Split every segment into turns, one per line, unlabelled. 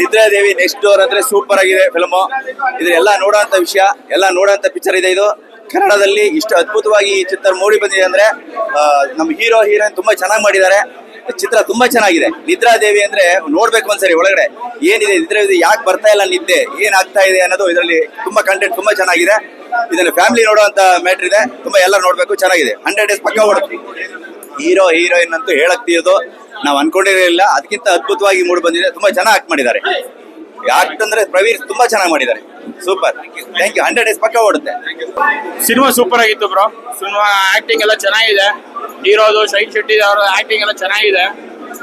ನಿದ್ರಾದೇವಿ next door ಅಂದ್ರೆ super ಆಗಿದೆ film ಇದ್ರೆ ಎಲ್ಲ ನೋಡೋಂತ ವಿಷಯ, ಎಲ್ಲ ನೋಡುವಂತ ಪಿಕ್ಚರ್ ಇದೆ ಇದು. ಕನ್ನಡದಲ್ಲಿ ಇಷ್ಟು ಅದ್ಭುತವಾಗಿ ಈ ಚಿತ್ರ ಮೂಡಿ ಬಂದಿದೆ ಅಂದ್ರೆ ನಮ್ಮ ಹೀರೋ ಹೀರೋಯಿನ್ ತುಂಬಾ ಚೆನ್ನಾಗಿ ಮಾಡಿದ್ದಾರೆ. ಚಿತ್ರ ತುಂಬಾ ಚೆನ್ನಾಗಿದೆ. ನಿದ್ರಾದೇವಿ ಅಂದ್ರೆ ನೋಡ್ಬೇಕು ಒಂದ್ಸರಿ ಒಳಗಡೆ. ಏನಿದೆ ನಿದ್ರಾದೇವಿ ಯಾಕೆ ಬರ್ತಾ ಇಲ್ಲ ನಿದ್ದೆ, ಏನ್ ಆಗ್ತಾ ಇದೆ ಅನ್ನೋದು ಇದರಲ್ಲಿ ತುಂಬಾ ಕಂಟೆಂಟ್ ತುಂಬಾ ಚೆನ್ನಾಗಿದೆ. ಇದನ್ನ ಫ್ಯಾಮಿಲಿ ನೋಡುವಂತ ಮ್ಯಾಟ್ರ್ ಇದೆ. ತುಂಬಾ ಎಲ್ಲ ನೋಡ್ಬೇಕು, ಚೆನ್ನಾಗಿದೆ. ಹಂಡ್ರೆಡ್ ಡೇಸ್ ಪಕ್ಕ ಹೀರೋ ಹೀರೋಯಿನ್ ಅಂತೂ ಹೇಳಕ್ ತೀರೋದು. ನಾವು ಅನ್ಕೊಂಡಿರಲಿಲ್ಲ ಅದಕ್ಕಿಂತ ಅದ್ಭುತವಾಗಿ ಮೂಡಿ ಬಂದಿದೆ. ತುಂಬಾ ಚೆನ್ನಾಗಿ ಆಕ್ಟ್ ಮಾಡಿದ್ದಾರೆ. ಆಕ್ಟ್ ಅಂದ್ರೆ ಪ್ರವೀರ್ ತುಂಬಾ ಚೆನ್ನಾಗಿ ಮಾಡಿದ್ದಾರೆ. Super thank you hundred days ಪಕ್ಕ ಓಡುತ್ತೆ.
ಸಿನಿಮಾ ಸೂಪರ್ ಆಗಿತ್ತು ಬ್ರೋ ಸಿನಿಮಾ ಆಕ್ಟಿಂಗ್ ಎಲ್ಲ ಚೆನ್ನಾಗಿದೆ. ಹೀರೋದು ಶೈನ್ ಶೆಟ್ಟಿ ಅವರ ಆಕ್ಟಿಂಗ್ ಎಲ್ಲ ಚೆನ್ನಾಗಿದೆ.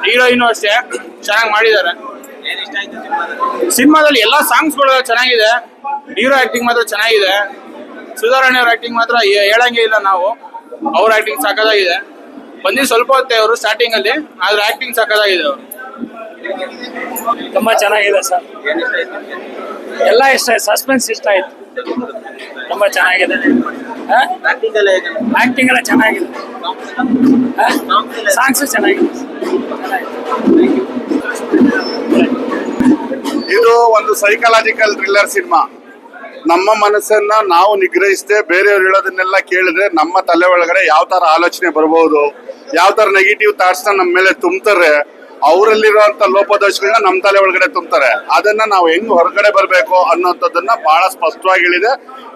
ಹೀರೋಯಿನ್ ಅಷ್ಟೇ. ಚೆನ್ನಾಗಿ ಮಾಡಿದ್ದಾರೆ. ಸಿನಿಮಾದಲ್ಲಿ ಎಲ್ಲ ಸಾಂಗ್ಸ್ಗಳು ಚೆನ್ನಾಗಿದೆ. ಹೀರೋ ಆಕ್ಟಿಂಗ್ ಮಾತ್ರ ಚೆನ್ನಾಗಿದೆ. ಸುಧಾರಾಣಿ ಅವ್ರ ಆಕ್ಟಿಂಗ್ ಮಾತ್ರ ಹೇಳಂಗೇ ಇಲ್ಲ ನಾವು. ಅವ್ರ ಆಕ್ಟಿಂಗ್ ಸಕ್ಕದಾಗಿದೆ ಬಂದಿ ಸ್ವಲ್ಪ ಹೊತ್ತೆ ಅವರು ಸ್ಟಾರ್ಟಿಂಗ್ ಅಲ್ಲಿ ಆದ್ರೆ ಆಕ್ಟಿಂಗ್ ಸಕ್ಕದಾಗಿದೆ ಅವರು.
ತುಂಬಾ ಚೆನ್ನಾಗಿದೆ ಸರ್. ಎಲ್ಲ ಇಷ್ಟ ಆಯ್ತು ಸಸ್ಪೆನ್ಸ್ ಇಷ್ಟ ಆಯ್ತು. ತುಂಬಾ ಚೆನ್ನಾಗಿದೆ. ಆಕ್ಟಿಂಗ್ ಎಲ್ಲ ಚೆನ್ನಾಗಿದೆ. ಸಾಂಗ್ಸ್ ಚೆನ್ನಾಗಿದೆ.
ಇದು ಒಂದು ಸೈಕಲಾಜಿಕಲ್ ಥ್ರಿಲ್ಲರ್ ಸಿನಿಮಾ ನಮ್ಮ ಮನಸ್ಸನ್ನ ನಾವು ನಿಗ್ರಹಿಸದೆ ಬೇರೆಯವ್ರು ಹೇಳೋದನ್ನೆಲ್ಲ ಕೇಳಿದ್ರೆ ನಮ್ಮ ತಲೆ ಒಳಗಡೆ ಯಾವ ತರ ಆಲೋಚನೆ ಬರ್ಬೋದು, ಯಾವ ತರ ನೆಗೆಟಿವ್ ಥಾಟ್ಸ್ ನಮ್ಮ ಮೇಲೆ ತುಂಬ್ತಾರೆ, ಅವರಲ್ಲಿರುವಂತ ಲೋಪದೋಷಗಳನ್ನ ನಮ್ಮ ತಲೆ ಒಳಗಡೆ ತುಂಬ್ತಾರೆ. ಅದನ್ನ ನಾವು ಹೆಂಗ್ ಹೊರಗಡೆ ಬರಬೇಕು ಅನ್ನೋಂಥದ್ದನ್ನ ಬಹಳ ಸ್ಪಷ್ಟವಾಗಿ ಹೇಳಿದೆ.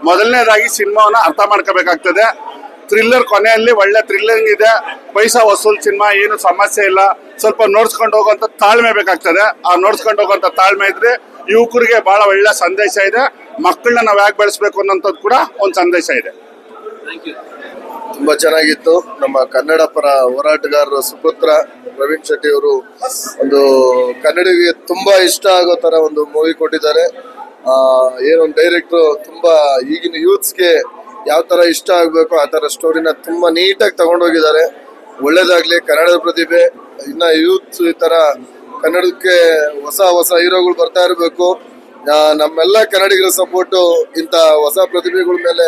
ಮೊದಲನೇದಾಗಿ ಸಿನಿಮಾವನ್ನ ಅರ್ಥ ಮಾಡ್ಕೋಬೇಕಾಗ್ತದೆ. ಥ್ರಿಲ್ಲರ್ ಕೊನೆಯಲ್ಲಿ ಒಳ್ಳೆ ಥ್ರಿಲ್ಲರಿಂಗ್ ಇದೆ. ಪೈಸಾ ವಸೂಲ್ ಸಿನಿಮಾ, ಏನು ಸಮಸ್ಯೆ ಇಲ್ಲ. ಸ್ವಲ್ಪ ನೋಡ್ಸ್ಕೊಂಡು ಹೋಗುವಂತ ತಾಳ್ಮೆ ಬೇಕಾಗ್ತದೆ. ಆ ನೋಡ್ಸ್ಕೊಂಡು ಹೋಗುವಂತ ತಾಳ್ಮೆ ಇದ್ರೆ ಯುವಕರಿಗೆ ಬಹಳ ಒಳ್ಳೆ ಸಂದೇಶ ಇದೆ. ಮಕ್ಕಳನ್ನ ನಾವು ಯಾಕೆ ಬೆಳೆಸ್ಬೇಕು ಅನ್ನೋಂಥದ್ದು ಕೂಡ ಒಂದು ಸಂದೇಶ ಇದೆ.
ತುಂಬಾ ಚೆನ್ನಾಗಿತ್ತು. ನಮ್ಮ ಕನ್ನಡ ಪರ ಹೋರಾಟಗಾರರ ಸುಪುತ್ರ ಪ್ರವೀಣ್ ಶೆಟ್ಟಿ ಅವರು ಒಂದು ಕನ್ನಡಿಗೆ ತುಂಬಾ ಇಷ್ಟ ಆಗೋ ತರ ಒಂದು ಮೂವಿ ಕೊಟ್ಟಿದ್ದಾರೆ. ಆ ಏನೊಂದು ಡೈರೆಕ್ಟ್ರು ತುಂಬಾ ಈಗಿನ ಯೂತ್ಸ್ಗೆ ಯಾವ ತರ ಇಷ್ಟ ಆಗ್ಬೇಕು ಆ ತರ ಸ್ಟೋರಿನ ತುಂಬಾ ನೀಟಾಗಿ ತಗೊಂಡೋಗಿದ್ದಾರೆ. ಒಳ್ಳೇದಾಗ್ಲಿ ಕನ್ನಡದ ಪ್ರತಿಭೆ ಇನ್ನ ಯೂತ್ ಈ ತರ ಕನ್ನಡಕ್ಕೆ ಹೊಸ ಹೊಸ ಹೀರೋಗಳು ಬರ್ತಾ ಇರಬೇಕು. ನಮ್ಮೆಲ್ಲ ಕನ್ನಡಿಗರ ಸಪೋರ್ಟು ಇಂಥ ಹೊಸ ಪ್ರತಿಭೆಗಳ ಮೇಲೆ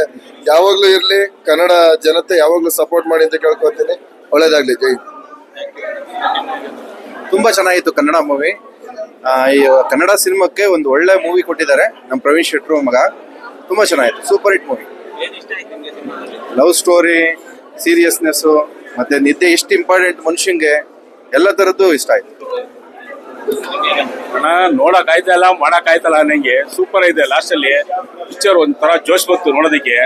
ಯಾವಾಗಲೂ ಇರಲಿ, ಕನ್ನಡ ಜನತೆ ಯಾವಾಗಲೂ ಸಪೋರ್ಟ್ ಮಾಡಿ ಅಂತ ಕೇಳ್ಕೊತೀನಿ ಒಳ್ಳೇದಾಗ್ಲಿ, ಜೈ
ತುಂಬ ಚೆನ್ನಾಗಿತ್ತು ಕನ್ನಡ ಮೂವಿ. ಈ ಕನ್ನಡ ಸಿನಿಮಾಕ್ಕೆ ಒಂದು ಒಳ್ಳೆ ಮೂವಿ ಕೊಟ್ಟಿದ್ದಾರೆ ನಮ್ಮ ಪ್ರವೀಣ್ ಶೆಟ್ರು ಮಗ. ತುಂಬ ಚೆನ್ನಾಗಿತ್ತು super hit movie. Love story seriousness ಮತ್ತು ನಿದ್ದೆ ಎಷ್ಟು ಇಂಪಾರ್ಟೆಂಟ್ ಮನುಷ್ಯಂಗೆ, ಎಲ್ಲ ಥರದ್ದು ಇಷ್ಟ ಆಯ್ತು.
ಅಣ್ಣ, ನೋಡಕ್ ಆಯ್ತಲ್ಲ, ಮಾಡಕ್ ಆಯ್ತಲ್ಲ ನಂಗೆ ಸೂಪರ್ ಇದೆ ಲಾಸ್ಟ್ ಅಲ್ಲಿ. ಪಿಕ್ಚರ್ ಒಂಥರ ಜೋಶ್ ಬಂತು ನೋಡೋದಕ್ಕೆ.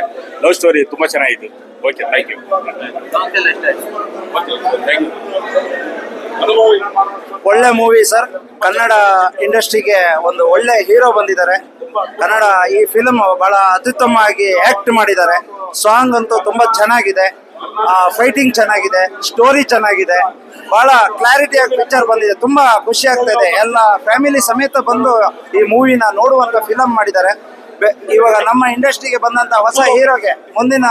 ಲವ್ ಸ್ಟೋರಿ ತುಂಬಾ ಚೆನ್ನಾಗಿತ್ತು. ಓಕೆ ಥ್ಯಾಂಕ್ ಯು
ಒಳ್ಳೆ ಮೂವಿ ಸರ್ ಕನ್ನಡ ಇಂಡಸ್ಟ್ರಿಗೆ ಒಂದು ಒಳ್ಳೆ ಹೀರೋ ಬಂದಿದ್ದಾರೆ. ಕನ್ನಡ ಈ ಫಿಲ್ಮ್ ಬಹಳ ಅತ್ಯುತ್ತಮವಾಗಿ ಆಕ್ಟ್ ಮಾಡಿದ್ದಾರೆ. ಸಾಂಗ್ ಅಂತೂ ತುಂಬಾ ಚೆನ್ನಾಗಿದೆ. ಫೈಟಿಂಗ್ ಚೆನ್ನಾಗಿದೆ ಸ್ಟೋರಿ ಚೆನ್ನಾಗಿದೆ. ಬಹಳ ಕ್ಲಾರಿಟಿ ಆಗಿ ಪಿಕ್ಚರ್ ಬಂದಿದೆ. ತುಂಬಾ ಖುಷಿ ಆಗ್ತಾ ಇದೆ. ಎಲ್ಲ ಫ್ಯಾಮಿಲಿ ಸಮೇತ ಬಂದು ಈ ಮೂವಿನ ನೋಡುವಂತ ಫಿಲಂ ಮಾಡಿದ್ದಾರೆ. ಇವಾಗ ನಮ್ಮ ಇಂಡಸ್ಟ್ರಿಗೆ ಬಂದಂತ ಹೊಸ ಹೀರೋಗೆ ಮುಂದಿನ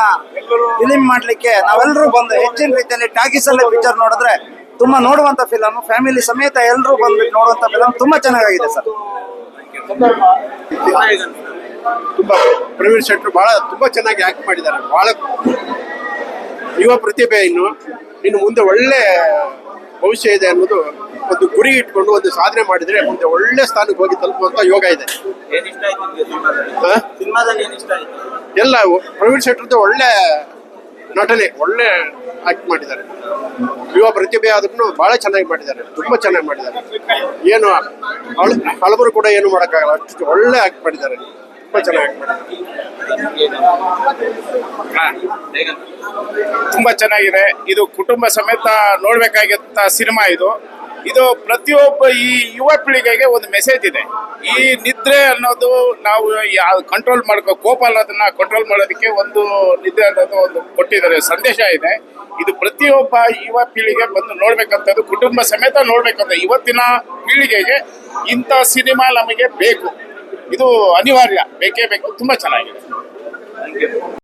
ಫಿಲಿಂ ಮಾಡ್ಲಿಕ್ಕೆ ನಾವೆಲ್ಲರೂ ಬಂದು ಹೆಚ್ಚಿನ ರೀತಿಯಲ್ಲಿ ಟಾಕೀಸ್ ಅಲ್ಲೇ ಪಿಕ್ಚರ್ ನೋಡಿದ್ರೆ ತುಂಬಾ ನೋಡುವಂತ ಫಿಲಂ ಫ್ಯಾಮಿಲಿ ಸಮೇತ ಎಲ್ಲರೂ ಬಂದ್ಬಿಟ್ಟು ನೋಡುವಂತ ಫಿಲಂ ತುಂಬಾ ಚೆನ್ನಾಗಿದೆ ಸರ್.
ತುಂಬಾ ಪ್ರವೀಣ್ ಶೆಟ್ರು ಬಹಳ, ತುಂಬಾ ಚೆನ್ನಾಗಿ ಆಕ್ಟ್ ಮಾಡಿದ್ದಾರೆ. ಬಹಳ ಯುವ ಪ್ರತಿಭೆ ಇನ್ನು ಇನ್ನು ಮುಂದೆ ಒಳ್ಳೆ ಭವಿಷ್ಯ ಇದೆ ಅನ್ನೋದು ಒಂದು ಗುರಿ ಇಟ್ಕೊಂಡು ಒಂದು ಸಾಧನೆ ಮಾಡಿದ್ರೆ ಮುಂದೆ ಒಳ್ಳೆ ಸ್ಥಾನಕ್ಕೆ ಹೋಗಿ ತಲುಪುವಂತ ಯೋಗ ಇದೆ? ಎಲ್ಲ ಪ್ರವೀಣ್ ಶೆಟ್ಟರ್ದು ಒಳ್ಳೆ ನಟನೆ ಒಳ್ಳೆ ಆಕ್ಟ್ ಮಾಡಿದ್ದಾರೆ. ಯುವ ಪ್ರತಿಭೆ ಆದ್ರೂ ಬಹಳ ಚೆನ್ನಾಗಿ ಮಾಡಿದ್ದಾರೆ ತುಂಬಾ ಚೆನ್ನಾಗಿ ಮಾಡಿದ್ದಾರೆ. ಏನು ಹಳ- ಹಳಬರು ಕೂಡ ಏನು ಮಾಡೋಕ್ಕಾಗಲ್ಲ ಅಷ್ಟು ಒಳ್ಳೆ ಆಕ್ಟ್ ಮಾಡಿದ್ದಾರೆ. ತುಂಬಾ
ತುಂಬಾ ಚೆನ್ನಾಗಿದೆ. ಇದು ಕುಟುಂಬ ಸಮೇತ ನೋಡ್ಬೇಕಾಗಿದ್ದ ಸಿನಿಮಾ ಇದು. ಇದು ಪ್ರತಿಯೊಬ್ಬ ಈ ಯುವ ಪೀಳಿಗೆಗೆ ಒಂದು ಮೆಸೇಜ್ ಇದೆ. ಈ ನಿದ್ರೆ ಅನ್ನೋದು ನಾವು ಕಂಟ್ರೋಲ್ ಮಾಡ್ಕೋ ಕೋಪ ಅನ್ನೋದನ್ನ ಕಂಟ್ರೋಲ್ ಮಾಡೋದಕ್ಕೆ ಒಂದು ನಿದ್ರೆ ಅನ್ನೋದು ಒಂದು ಕೊಟ್ಟಿದ್ದಾರೆ. ಸಂದೇಶ ಇದೆ. ಇದು ಪ್ರತಿಯೊಬ್ಬ ಯುವ ಪೀಳಿಗೆ ಬಂದು ನೋಡ್ಬೇಕಂತದ್ದು, ಕುಟುಂಬ ಸಮೇತ ನೋಡ್ಬೇಕಂತ ಇವತ್ತಿನ ಪೀಳಿಗೆಗೆ ಇಂಥ ಸಿನಿಮಾ ನಮಗೆ ಬೇಕು. ಇದು ಅನಿವಾರ್ಯ. ಬೇಕೇ ಬೇಕು. ತುಂಬಾ ಚೆನ್ನಾಗಿದೆ.